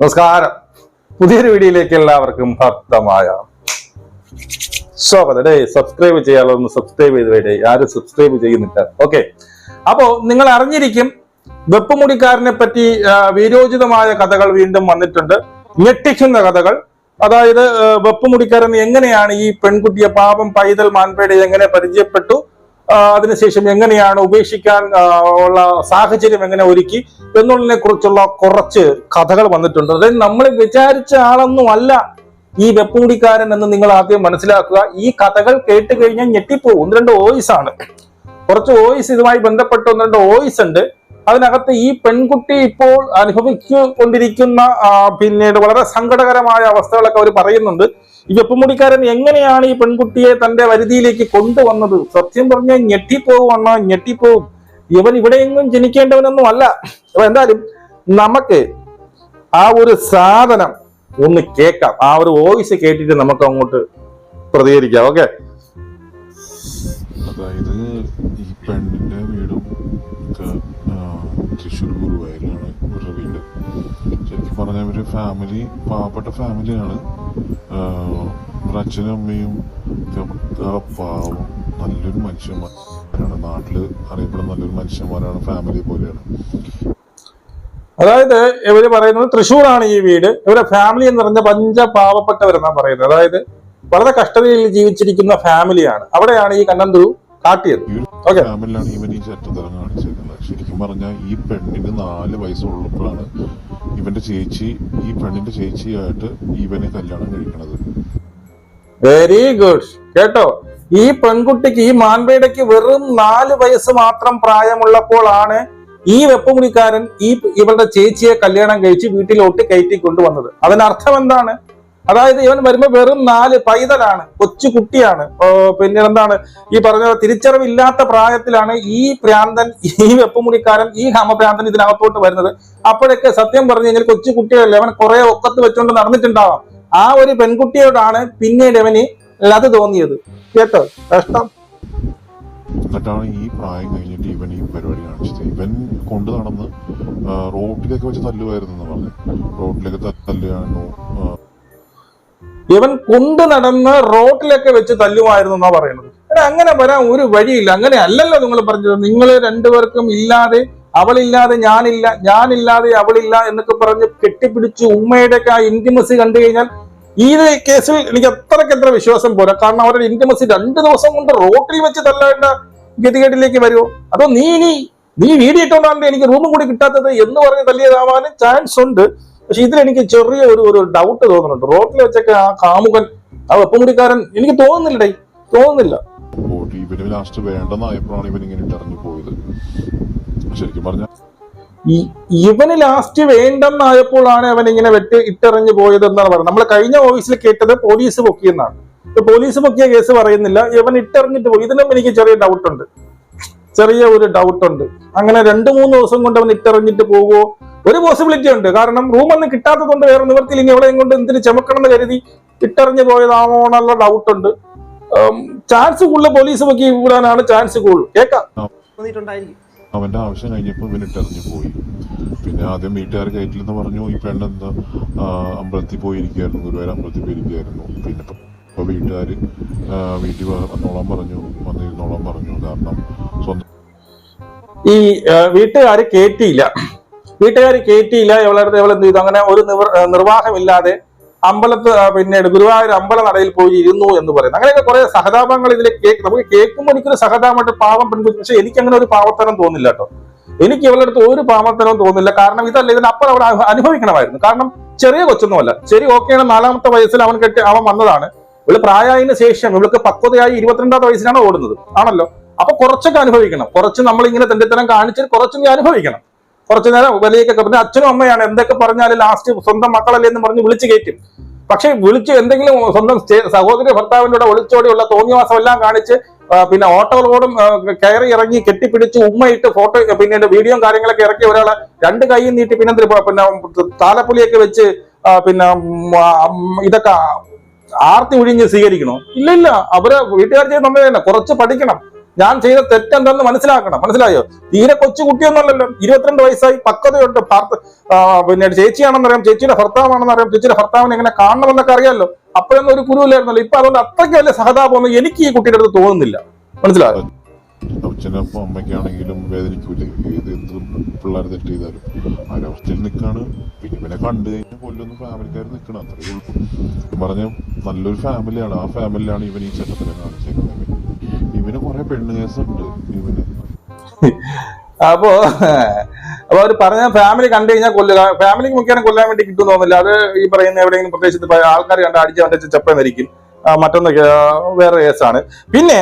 നമസ്കാരം. പുതിയൊരു വീഡിയോയിലേക്ക് എല്ലാവർക്കും ഭക്തമായ സ്വാഗതം. ഡേ സബ്സ്ക്രൈബ് ചെയ്യാനുള്ളതൊന്ന് സബ്സ്ക്രൈബ് ചെയ്ത് വേണ്ടേ ആരും സബ്സ്ക്രൈബ് ചെയ്യുന്നില്ല. ഓക്കെ അപ്പോ നിങ്ങൾ അറിഞ്ഞിരിക്കും വെപ്പുമുടിക്കാരനെ പറ്റി വീരോചിതമായ കഥകൾ വീണ്ടും വന്നിട്ടുണ്ട്. ഞെട്ടിക്കുന്ന കഥകൾ. അതായത് വെപ്പുമുടിക്കാരൻ എങ്ങനെയാണ് ഈ പെൺകുട്ടിയെ പാപം പൈതൽ മാൻപേടെ എങ്ങനെ പരിചയപ്പെട്ടു? അതിനുശേഷം എങ്ങനെയാണ് ഉപേക്ഷിക്കാൻ ഉള്ള സാഹചര്യം എങ്ങനെ ഒരുക്കി എന്നുള്ളതിനെ കുറിച്ചുള്ള കുറച്ച് കഥകൾ വന്നിട്ടുണ്ട്. അതായത് നമ്മൾ വിചാരിച്ച ആളൊന്നും അല്ല ഈ വെപ്പുമുടിക്കാരൻ എന്ന് നിങ്ങൾ ആദ്യം മനസ്സിലാക്കുക. ഈ കഥകൾ കേട്ട് കഴിഞ്ഞാൽ ഞെട്ടിപ്പോകും ഒന്ന് രണ്ട് വോയിസ് ആണ്. കുറച്ച് വോയിസ് ഇതുമായി ബന്ധപ്പെട്ട് ഒന്ന് രണ്ട് വോയിസ് ഉണ്ട്. അതിനകത്ത് ഈ പെൺകുട്ടി ഇപ്പോൾ അനുഭവിച്ചുകൊണ്ടിരിക്കുന്ന കൊണ്ടിരിക്കുന്ന പിന്നീട് വളരെ സങ്കടകരമായ അവസ്ഥകളൊക്കെ അവർ പറയുന്നുണ്ട്. ഈ വെപ്പുമുടിക്കാരൻ എങ്ങനെയാണ് ഈ പെൺകുട്ടിയെ തന്റെ വരുതിയിലേക്ക് കൊണ്ടുവന്നത്? സത്യം പറഞ്ഞാൽ ഞെട്ടിപ്പോകും ഞെട്ടിപ്പോവും. ഇവൻ ഇവിടെയെങ്ങും ജനിക്കേണ്ടവനൊന്നും അല്ല. എന്തായാലും നമുക്ക് ആ ഒരു സാധനം ഒന്ന് കേൾക്കാം. ആ ഒരു വോയിസ് കേട്ടിട്ട് നമുക്ക് അങ്ങോട്ട് പ്രതികരിക്കാം. ഓക്കെ അതായത് ഈ പെണ്ണിന്റെ വീടും തൃശ്ശൂർ ഗുരുവായൂരിലാണ് ഇവരുടെ വീട്. ശരിക്കും പറഞ്ഞ ഫാമിലി പാവപ്പെട്ട ഫാമിലിയാണ് ഇവരുടെ അച്ഛനും അമ്മയും പാവം നല്ലൊരു മനുഷ്യന്മാരാണ് നാട്ടിൽ അറിയപ്പെടുന്ന നല്ലൊരു മനുഷ്യന്മാരാണ് ഫാമിലി പോലെയാണ്. അതായത് ഇവർ പറയുന്നത് തൃശ്ശൂരാണ് ഈ വീട്. ഇവരെ ഫാമിലി എന്ന് പറഞ്ഞ പഞ്ച പാവപ്പെട്ടവരെന്നാ പറയുന്നത്. അതായത് വളരെ കഷ്ടതയിൽ ജീവിച്ചിരിക്കുന്ന ഫാമിലിയാണ് അവിടെയാണ് ഈ കണ്ണന്തുരു കാട്ടിയത്. ഓക്കെ ഇവൻ ഈ ചെറ്റത്തരം കാണിച്ചേക്കുന്നത്. ശരിക്കും പറഞ്ഞാൽ ഈ പെണ്ണിന് നാല് വയസ്സുള്ളപ്പോഴാണ് ഇവന്റെ ചേച്ചി ഈ പെണ്ണിന്റെ ചേച്ചിയായിട്ട് ഇവനെ കല്യാണം കഴിക്കണത്. വെരി ഗുഡ് കേട്ടോ? ഈ പെൺകുട്ടിക്ക് ഈ മാൻപേടയ്ക്ക് വെറും നാല് വയസ്സ് മാത്രം പ്രായമുള്ളപ്പോഴാണ് ഈ വെപ്പുമുടിക്കാരൻ ഈ ഇവളുടെ ചേച്ചിയെ കല്യാണം കഴിച്ച് വീട്ടിലോട്ട് കയറ്റി കൊണ്ടുവന്നത് അതിനർത്ഥം എന്താണ്? അതായത് ഇവൻ വരുമ്പോ വെറും നാല് പൈതലാണ് കൊച്ചു കുട്ടിയാണ്. പിന്നെ എന്താണ്? ഈ പറഞ്ഞ തിരിച്ചറിവില്ലാത്ത പ്രായത്തിലാണ് ഈ പ്രാന്തൻ ഈ വെപ്പുമുടിക്കാരൻ ഈ ഹമഭ്രാന്തൻ ഇതിനകത്തോട്ട് വരുന്നത്. അപ്പോഴൊക്കെ സത്യം പറഞ്ഞു കഴിഞ്ഞാൽ കൊച്ചു കുട്ടികളല്ലേ അവൻ കുറെ ഒക്കത്ത് വെച്ചുകൊണ്ട് നടന്നിട്ടുണ്ടാവാം. ആ ഒരു പെൺകുട്ടിയോടാണ് പിന്നീട് അവന് ലത് തോന്നിയത്. കേട്ടോ? കഷ്ടം. എന്നിട്ടാണ് ഈ പ്രായം കഴിഞ്ഞിട്ട് ഇവൻ ഈ പരിപാടി കാണിച്ചത്. ഇവൻ കൊണ്ടു നടന്ന് റോട്ടിലേക്ക് വെച്ച് തല്ലുമായിരുന്നു എന്ന് പറഞ്ഞു. റോട്ടിലേക്ക് തല്ലുകയാണോ ഇവൻ കൊണ്ടു നടന്ന് റോട്ടിലൊക്കെ വെച്ച് തല്ലുമായിരുന്നു എന്നാ പറയുന്നത്. അങ്ങനെ വരാൻ ഒരു വഴിയില്ല. അങ്ങനെ അല്ലല്ലോ നിങ്ങൾ പറഞ്ഞത്. നിങ്ങൾ രണ്ടുപേർക്കും ഇല്ലാതെ അവളില്ലാതെ ഞാനില്ല ഞാനില്ലാതെ അവളില്ല എന്നൊക്കെ പറഞ്ഞ് കെട്ടിപ്പിടിച്ച് ഉമ്മയുടെ ഒക്കെ ആ ഇന്റിമസി കണ്ടു കഴിഞ്ഞാൽ ഈ കേസിൽ എനിക്ക് അത്രയ്ക്ക് വിശ്വാസം പോരാ. കാരണം അവരുടെ ഇന്റിമസി രണ്ടു ദിവസം കൊണ്ട് റോട്ടിൽ വെച്ച് തല്ലേണ്ട ഗതികേട്ടിലേക്ക് വരുമോ അതോ നീ നീ നീ വീഡിയോ എനിക്ക് റൂമും കൂടി കിട്ടാത്തത് എന്ന് പറഞ്ഞ് തല്ലിയതാവാനും ചാൻസ് ഉണ്ട്. പക്ഷെ ഇതിലെനിക്ക് ചെറിയ ഒരു ഒരു ഡൗട്ട് തോന്നുന്നുണ്ട്. റോട്ടിൽ വെച്ചൊക്കെ ആ കാമുകൻ ആ വെപ്പമുടിക്കാരൻ എനിക്ക് തോന്നുന്നില്ലടേ തോന്നുന്നില്ല. ഇവന് ലാസ്റ്റ് വേണ്ടെന്നായപ്പോഴാണ് ഇവൻ ഇങ്ങനെ ഇട്ടറിഞ്ഞു പോയത്. ശരിക്കും പറഞ്ഞ ഈ ഇവന് ലാസ്റ്റ് വേണ്ടെന്നായപ്പോഴാണ് അവൻ ഇങ്ങനെ വെട്ടി ഇട്ടെറിഞ്ഞു പോയത് എന്നാണ് പറയുന്നത്. നമ്മൾ കഴിഞ്ഞ ഓഫീസിൽ കേട്ടത് പോലീസ് പൊക്കിയെന്നാണ്. പോലീസ് പൊക്കിയ കേസ് പറയുന്നില്ല. ഇവൻ ഇട്ടെറിഞ്ഞിട്ട് പോയി. ഇതിനും എനിക്ക് ചെറിയ ഡൗട്ടുണ്ട് ചെറിയ ഒരു ഡൗട്ടുണ്ട് അങ്ങനെ രണ്ടു മൂന്ന് ദിവസം കൊണ്ട് അവൻ ഇട്ടെറിഞ്ഞിട്ട് പോവോ ഒരു പോസിബിലിറ്റി ഉണ്ട്. കാരണം റൂമൊന്നും കിട്ടാത്തതുകൊണ്ട് വേറെ നിവർത്തിയിൽ ഇനി എവിടെയും കൊണ്ട് എന്തിന് ചുമക്കണം എന്ന് കരുതി ഇട്ടറിഞ്ഞു പോയതാണോ എന്നുള്ള ഡൗട്ട് ഉണ്ട്. ചാൻസ് കൂടുതൽ പോലീസ് പൊക്കി വിടാനാണ് ചാൻസ് കൂടുതൽ. കേൾക്കാം അവന്റെ ആവശ്യം കഴിഞ്ഞപ്പോൾ ഇവൻ ഇട്ടറിഞ്ഞു പോയി. പിന്നെ ആദ്യം വീട്ടുകാർ കയറ്റില്ലെന്ന് പറഞ്ഞു. ഈ പെണ്ണെന്താ ആ, അമ്പലത്തിൽ പോയിരിക്കുകയായിരുന്നു. ഗുരുവായൂർ അമ്പലത്തിൽ പോയിരിക്കുകയായിരുന്നു. പിന്നെ ഇപ്പൊ- വീട്ടുകാർ വീട്ടിൽ വന്നോളാൻ പറഞ്ഞു. വന്നിരുന്നോളാൻ പറഞ്ഞു. കാരണം സ്വന്തം ഈ വീട്ടുകാർ കേറ്റിയില്ല വീട്ടുകാർ കയറ്റിയില്ല എവളടുത്ത് എവളെ എന്ത് ചെയ്തു? അങ്ങനെ ഒരു നിർവാഹമില്ലാതെ അമ്പലത്ത് പിന്നെ പിന്നീട് ഗുരുവായൂർ അമ്പല നടയിൽ പോയി ഇരുന്നു എന്ന് പറയുന്നത് അങ്ങനെയൊക്കെ കുറെ സഹതാപങ്ങൾ ഇതിൽ കേക്ക് നമുക്ക് കേൾക്കുമ്പോൾ എനിക്കൊരു സഹതാപമായിട്ട് പാവം പെൺകുട്ടി പക്ഷെ എനിക്ക് അങ്ങനെ ഒരു പാവത്തരം തോന്നില്ല കേട്ടോ. എനിക്ക് ഇവളുടെ അടുത്ത് ഒരു പാവത്തരവും തോന്നില്ല. കാരണം ഇതല്ല ഇതിനപ്പുറം അവിടെ അനു- അനുഭവിക്കണമായിരുന്നു. കാരണം ചെറിയ കൊച്ചൊന്നുമല്ല. ശരി ഓക്കെയാണ് നാലാമത്തെ വയസ്സിൽ അവൻ കെട്ടി അവൻ വന്നതാണ്. ഇവൾ പ്രായതിന് ശേഷം ഇവൾക്ക് പക്വതയായി ഇരുപത്തിരണ്ടാമത്തെ വയസ്സിലാണ് ഓടുന്നത്. ആണല്ലോ? അപ്പൊ കുറച്ചൊക്കെ അനുഭവിക്കണം. കുറച്ച് നമ്മൾ ഇങ്ങനെ തെണ്ടിത്തരം കാണിച്ച് കുറച്ച് നീ അനുഭവിക്കണം. കുറച്ചു നേരം വലിയൊക്കെ പിന്നെ അച്ഛനും അമ്മയാണ് എന്തൊക്കെ പറഞ്ഞാലും ലാസ്റ്റ് സ്വന്തം മക്കളല്ലേ എന്ന് പറഞ്ഞ് വിളിച്ചു കയറ്റും. പക്ഷെ വിളിച്ച് എന്തെങ്കിലും സ്വന്തം സഹോദരി ഭർത്താവിന്റെ കൂടെ ഒളിച്ചോടിയുള്ള തോന്നിയവാസം എല്ലാം കാണിച്ച് പിന്നെ ഓട്ടോകളോടും കയറി ഇറങ്ങി കെട്ടിപ്പിടിച്ച് ഉമ്മയിട്ട് ഫോട്ടോ പിന്നെ വീഡിയോ കാര്യങ്ങളൊക്കെ ഇറക്കി ഒരാളെ രണ്ട് കൈയും നീട്ടി പിന്നെ പിന്നെ താലപ്പൊലിയൊക്കെ വെച്ച് പിന്നെ ഇതൊക്കെ ആർത്തി ഒഴിഞ്ഞ് സ്വീകരിക്കണോ? ഇല്ല ഇല്ല അവർ വീട്ടുകാർ ചെയ്യുന്ന നമ്മൾ തന്നെ. കുറച്ച് പഠിക്കണം. ഞാൻ ചെയ്ത തെറ്റെന്തെന്ന് മനസ്സിലാക്കണം. മനസ്സിലായോ? തീരെ കൊച്ചു കുട്ടിയൊന്നുമല്ലല്ലോ. ഇരുപത്തിരണ്ട് വയസ്സായി പക്വതയുണ്ട്. ഭർത്ത- പിന്നെ ചേച്ചിയാണെന്നറിയാം ചേച്ചിയുടെ ഭർത്താവാണെന്നറിയാം ചേച്ചിയുടെ ഭർത്താവിനെ എങ്ങനെ കാണണമെന്നൊക്കെ അറിയാമല്ലോ. അപ്പോഴൊന്നും ഒരു കുരുവില്ലായിരുന്നല്ലോ. ഇപ്പൊ അതുകൊണ്ട് അത്രയ്ക്ക് വലിയ സഹതാപമൊന്നും എനിക്ക് ഈ കുട്ടിയുടെ അടുത്ത് തോന്നുന്നില്ല. മനസ്സിലായോ? അച്ഛനപ്പം അമ്മയ്ക്കാണെങ്കിലും വേദനിക്കൂലേ. ഏത് എന്ത് പിള്ളേർ തെറ്റ് ചെയ്താലും അവരവസ്ഥയിൽ നിൽക്കാണ്. പിന്നെ ഇവനെ കണ്ടു കഴിഞ്ഞാൽ കൊല്ലൊന്നും. ഫാമിലിക്കാർ നിൽക്കണം. അത്രയേ ഉള്ളൂ. പറഞ്ഞ നല്ലൊരു ഫാമിലിയാണ് ആ ഫാമിലിയാണ് ഇവൻ ഈ ചട്ടത്തിനെ കാണിച്ചേക്കുന്നത്. ഇവന് കുറെ പെണ്ണ് ഇവന്. അപ്പോ അപ്പൊ അവർ പറഞ്ഞ ഫാമിലി കണ്ടു കഴിഞ്ഞാൽ കൊല്ലുക. ഫാമിലിക്ക് മുഖ്യം കൊല്ലാൻ വേണ്ടി കിട്ടും തോന്നുന്നില്ല. അത് ഈ പറയുന്ന എവിടെയെങ്കിലും പ്രദേശത്ത് ആൾക്കാർ കണ്ട അടിച്ച് കണ്ടിച്ച് ചെപ്പന്നിരിക്കും മറ്റൊന്ന് കേ- വേറെ കേസാണ്. പിന്നെ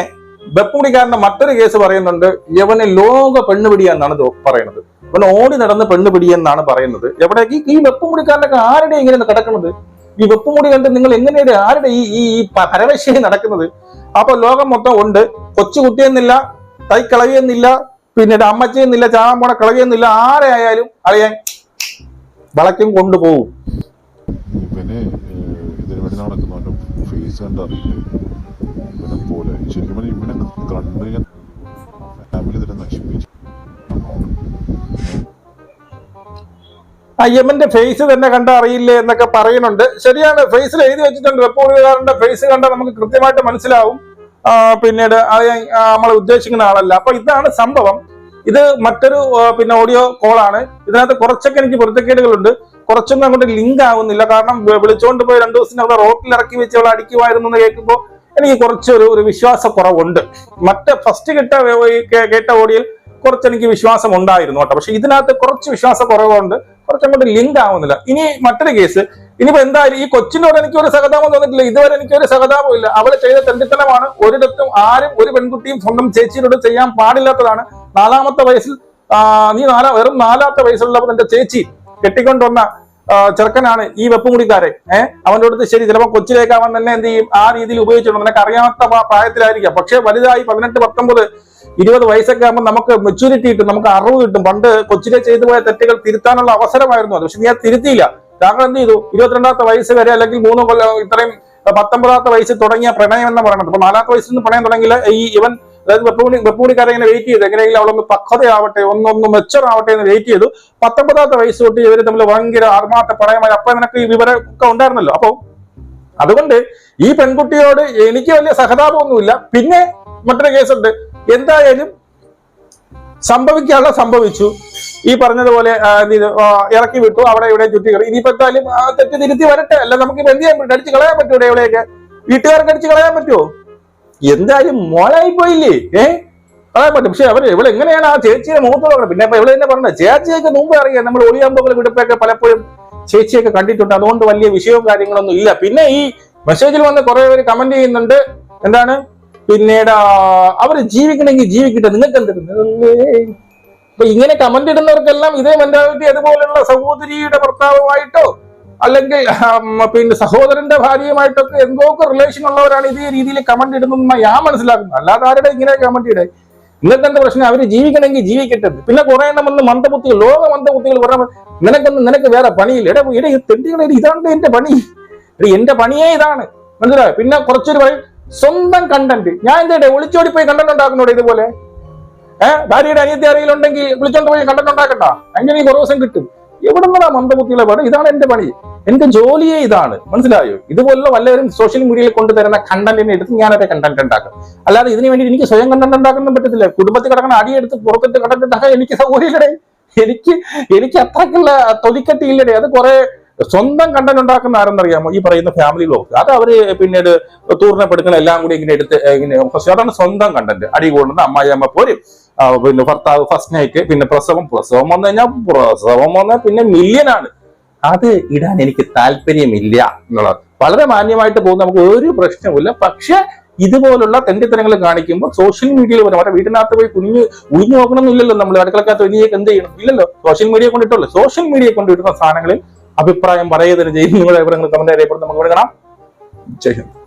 വെപ്പുമുടിക്കാരന്റെ മറ്റൊരു കേസ് പറയുന്നുണ്ട്. യവന് ലോക പെണ്ണ് പിടിയെന്നാണ് പറയുന്നത്. ഇവൻ ഓടി നടന്ന് പെണ്ണുപിടിയെന്നാണ് പറയുന്നത്. എവിടേക്ക്? ഈ വെപ്പുമുടിക്കാരനൊക്കെ ആരുടെ ഇങ്ങനെ കിടക്കുന്നത് ഈ വെപ്പുമുടി കണ്ട് നിങ്ങൾ എങ്ങനെയാണ് ആരുടെ ഈ ഈ പരവശ്യ നടക്കുന്നത്? അപ്പൊ ലോകം മൊത്തം ഉണ്ട്. കൊച്ചു കുട്ടിയെന്നില്ല തൈ കളവിയെന്നില്ല പിന്നീട് അമ്മച്ചിയെന്നില്ല ചാകാൻ പോണ ആരെയായാലും ആരെ ആയാലും അറിയാൻ വളയ്ക്കും കൊണ്ടുപോകും. ഇവന് ഇതിനു വേണ്ടി ഫേസ് കണ്ടറിയില്ല ഇവനെ പോലെ. ശരിക്കും ഇവനെ കണ്ടു ഫാമിലി തന്നെ നശിപ്പിച്ചു അയ്യമ്മന്റെ ഫേസ് തന്നെ കണ്ട അറിയില്ലേ എന്നൊക്കെ പറയുന്നുണ്ട്. ശരിയാണ് ഫേസിൽ എഴുതി വെച്ചിട്ടുണ്ട്. റിപ്പോർട്ടുകാരന്റെ ഫേസ് കണ്ട നമുക്ക് കൃത്യമായിട്ട് മനസ്സിലാവും. പിന്നീട് അത് നമ്മൾ ഉദ്ദേശിക്കുന്ന ആളല്ല. അപ്പൊ ഇതാണ് സംഭവം. ഇത് മറ്റൊരു പിന്നെ ഓഡിയോ കോളാണ് ഇതിനകത്ത് കുറച്ചൊക്കെ എനിക്ക് പൊരുത്തക്കേടുകളുണ്ട്. കുറച്ചൊന്നും അങ്ങോട്ട് ലിങ്ക് ആവുന്നില്ല. കാരണം വിളിച്ചുകൊണ്ട് പോയി രണ്ടു ദിവസം അവിടെ റോട്ടിൽ ഇറക്കി വെച്ച് അവളെ അടിക്കുമായിരുന്നു എന്ന് കേൾക്കുമ്പോൾ എനിക്ക് കുറച്ചൊരു ഒരു വിശ്വാസക്കുറവുണ്ട്. മറ്റേ ഫസ്റ്റ് കിട്ട കേട്ട ഓഡിയോയിൽ കുറച്ച് എനിക്ക് വിശ്വാസം ഉണ്ടായിരുന്നു കേട്ടോ. പക്ഷെ ഇതിനകത്ത് കുറച്ച് വിശ്വാസ കുറവുണ്ട് കുറച്ചങ്ങോട്ട് ലിങ്ക് ആവുന്നില്ല. ഇനി മറ്റൊരു കേസ്. ഇനിയിപ്പോ എന്തായാലും ഈ കൊച്ചിനോട് എനിക്ക് ഒരു സഹതാപം തോന്നിട്ടില്ല ഇതുവരെ എനിക്ക് ഒരു സഹതാപം ഇല്ല. അവൾ ചെയ്ത തെണ്ടിത്തനമാണ് ഒരിടത്തും ആരും ഒരു പെൺകുട്ടിയും സ്വന്തം ചേച്ചിയോട് ചെയ്യാൻ പാടില്ലാത്തതാണ്. നാലാമത്തെ വയസ്സിൽ നീ നാലാ വെറും നാലാമത്തെ വയസ്സുള്ളപ്പോൾ നിന്റെ ചേച്ചി കെട്ടിക്കൊണ്ടുവന്ന ചെറുക്കനാണ് ഈ വെപ്പുമുടിക്കാരെ ഏഹ് അവന്റെ അടുത്ത് ശരി ചിലപ്പോൾ കൊച്ചിലേക്ക് അവൻ തന്നെ എന്ത് ചെയ്യും? ആ രീതിയിൽ ഉപയോഗിച്ചിട്ടുണ്ട്. നിനക്ക് അറിയാത്ത പ്രാ- പ്രായത്തിലായിരിക്കാം. പക്ഷെ വലുതായി പതിനെട്ട് പത്തൊമ്പത് ഇരുപത് വയസ്സൊക്കെ ആകുമ്പോൾ നമുക്ക് മെച്ചൂരിറ്റി കിട്ടും നമുക്ക് അറിവ് കിട്ടും. പണ്ട് കൊച്ചിലെ ചെയ്തു പോയ തെറ്റുകൾ തിരുത്താനുള്ള അവസരമായിരുന്നു അത്. പക്ഷെ നീ അത് തിരുത്തിയില്ല. താങ്കൾ എന്ത് ചെയ്തു? ഇരുപത്തിരണ്ടാമത്തെ വയസ്സ് വരെ അല്ലെങ്കിൽ മൂന്ന് കൊല്ലം ഇത്രയും പത്തൊമ്പതാമത്തെ വയസ്സിൽ തുടങ്ങിയ പ്രണയം എന്ന് പറയുന്നത് അപ്പൊ നാലാമത്തെ വയസ്സിൽ നിന്ന് പ്രണയം തുടങ്ങിയില്ല. ഈ ഇവൻ അതായത് വെപ്പൂണി വെപ്പൂണിക്കാരെ ഇങ്ങനെ വെയിറ്റ് ചെയ്തു. എങ്ങനെയെങ്കിലും അവളൊന്ന് പക്വതയാവട്ടെ ഒന്നൊന്ന് മെച്ചറാവട്ടെ എന്ന് വെയിറ്റ് ചെയ്തു. പത്തൊമ്പതാമത്തെ വയസ്സ് തൊട്ട് ഇവർ തമ്മിൽ ഭയങ്കര ആത്മാർത്ഥ പ്രണയമായി അപ്പൊ നിനക്ക് ഈ വിവരം ഒക്കെ ഉണ്ടായിരുന്നല്ലോ. അപ്പൊ അതുകൊണ്ട് ഈ പെൺകുട്ടിയോട് എനിക്ക് വലിയ സഹതാപമൊന്നുമില്ല. പിന്നെ മറ്റൊരു കേസുണ്ട് എന്തായാലും സംഭവിക്കാനുള്ള സംഭവിച്ചു. ഈ പറഞ്ഞതുപോലെ ഇറക്കി വിട്ടു. അവിടെ ഇവിടെ ചുറ്റി കയറി ഇനിയിപ്പോ എന്തായാലും തെറ്റ് തിരുത്തി വരട്ടെ. അല്ല നമുക്ക് ഇപ്പൊ എന്ത് ചെയ്യാൻ പറ്റും? അടിച്ച് കളയാൻ പറ്റൂടെ ഇവിടെയൊക്കെ? വീട്ടുകാർക്ക് അടിച്ച് കളയാൻ പറ്റുമോ എന്തായാലും മോളായി പോയില്ലേ ഏ? കളയാൻ പറ്റും. പക്ഷെ അവർ ഇവിടെ എങ്ങനെയാണ് ആ ചേച്ചിയെ മുഖത്ത് നോക്കണം? പിന്നെ ഇപ്പൊ ഇവിടെ തന്നെ പറഞ്ഞത് ചേച്ചിയൊക്കെ മുമ്പ് അറിയാം. നമ്മൾ ഒളിയാമ്പുകൾ വിടുപ്പൊക്കെ പലപ്പോഴും ചേച്ചിയൊക്കെ കണ്ടിട്ടുണ്ട്. അതുകൊണ്ട് വലിയ വിഷയവും കാര്യങ്ങളൊന്നും ഇല്ല. പിന്നെ ഈ മെസ്സേജിൽ വന്ന് കുറെ പേര് കമന്റ് ചെയ്യുന്നുണ്ട്. എന്താണ്? പിന്നീട് അവർ ജീവിക്കണമെങ്കിൽ ജീവിക്കട്ടെ. നിങ്ങൾക്ക് എന്തിരുന്നു അപ്പൊ ഇങ്ങനെ കമന്റ് ഇടുന്നവർക്കെല്ലാം ഇതേ മെന്റാലിറ്റി അതുപോലുള്ള സഹോദരിയുടെ ഭർത്താവുമായിട്ടോ അല്ലെങ്കിൽ പിന്നെ സഹോദരന്റെ ഭാര്യയുമായിട്ടൊക്കെ എന്തൊക്കെ റിലേഷൻ ഉള്ളവരാണ് ഇതേ രീതിയിൽ കമന്റ് ഇടുന്നതെന്ന് ഞാൻ മനസ്സിലാക്കുന്നു. അല്ലാതെ ആരുടെ ഇങ്ങനെ കമന്റ് ഇടേ? നിങ്ങൾക്ക് എന്താ പ്രശ്നം? അവർ ജീവിക്കണമെങ്കിൽ ജീവിക്കട്ടെ. പിന്നെ കുറെ എണ്ണം വന്ന് മന്ദബുദ്ധികൾ ലോക മന്ദബുദ്ധികൾ പറഞ്ഞ നിനക്കൊന്ന് നിനക്ക് വേറെ പണിയില്ല. എടാ എടാ തെണ്ടികളെ ഇതാണ് എന്റെ പണി. എന്റെ പണിയേ ഇതാണ്. മനസ്സിലായോ? പിന്നെ കുറച്ചൊരു പറയും സ്വന്തം കണ്ടന്റ് ഞാൻ എന്താ ഒളിച്ചോടി പോയി കണ്ടന്റ് ഉണ്ടാക്കുന്നോടെ ഇതുപോലെ? ഏഹ് ഭാര്യയുടെ അനിയത്തി ആരെങ്കിലും വിളിച്ചോണ്ട് പോയി കണ്ടന്റ് ഉണ്ടാക്കണ്ട. അങ്ങനെ ഈ കുറേ കിട്ടും? എവിടെ നിന്നാ മന്ദബുദ്ധിയുള്ള പാട് ഇതാണ് എന്റെ പണി. എന്റെ ജോലിയെ ഇതാണ്. മനസ്സിലായോ? ഇതുപോലുള്ള വല്ലവരും സോഷ്യൽ മീഡിയയിൽ കൊണ്ടുതരുന്ന കണ്ടന്റിനെ എടുത്ത് ഞാനൊരു കണ്ടന്റ് ഉണ്ടാക്കും. അല്ലാതെ ഇതിനു വേണ്ടി എനിക്ക് സ്വയം കണ്ടന്റ് ഉണ്ടാക്കാനും പറ്റത്തില്ല. കുടുംബത്തിൽ കിടക്കുന്ന അടിയെടുത്ത് പുറത്തിട്ട് കണ്ടന്റ് ഉണ്ടാക്കാൻ എനിക്ക് സൗകര്യമില്ലടേ. എനിക്ക് എനിക്ക് അത്രക്കുള്ള തൊലിക്കട്ടിയില്ലടേ അത് കുറെ സ്വന്തം കണ്ടന്റ് ഉണ്ടാക്കുന്ന ആരെന്നറിയാമോ? ഈ പറയുന്ന ഫാമിലി ബ്ലോഗ് അത് അവർ പിന്നീട് തൂർണപ്പെടുക്കുന്ന എല്ലാം കൂടി ഇങ്ങനെ എടുത്ത് ഇങ്ങനെ അതാണ് സ്വന്തം കണ്ടന്റ് അടി കൂടുന്ന അമ്മായിയമ്മ പോലും. പിന്നെ ഭർത്താവ് ഫസ്റ്റ് നൈറ്റ് പിന്നെ പ്രസവം. പ്രസവം വന്നു കഴിഞ്ഞാൽ പ്രസവം വന്നാൽ പിന്നെ മില്യനാണ് അത് ഇടാൻ എനിക്ക് താല്പര്യമില്ല എന്നുള്ളത്. വളരെ മാന്യമായിട്ട് പോകുന്ന. നമുക്ക് ഒരു പ്രശ്നവുമില്ല. പക്ഷെ ഇതുപോലുള്ള തെണ്ടിത്തരങ്ങൾ കാണിക്കുമ്പോൾ സോഷ്യൽ മീഡിയയിൽ വരും അവരുടെ വീടിനകത്ത് പോയി കുഞ്ഞ് ഉഴിഞ്ഞു നോക്കണമെന്നില്ലല്ലോ നമ്മൾ. അടുക്കളക്കകത്ത് ഒഴിഞ്ഞേക്ക് എന്ത് ചെയ്യണം? ഇല്ലല്ലോ. സോഷ്യൽ മീഡിയ കൊണ്ടിട്ടുള്ളൂ സോഷ്യൽ മീഡിയ കൊണ്ടിടുന്ന സാധനങ്ങളിൽ അഭിപ്രായം പറയുന്നതിന് ചെയ്യുന്നു നിങ്ങളുടെ അഭിപ്രായങ്ങൾ കമന്റ് അറിയപ്പെടും നമുക്ക് കാണാം ജയ് ഹിന്ദ്.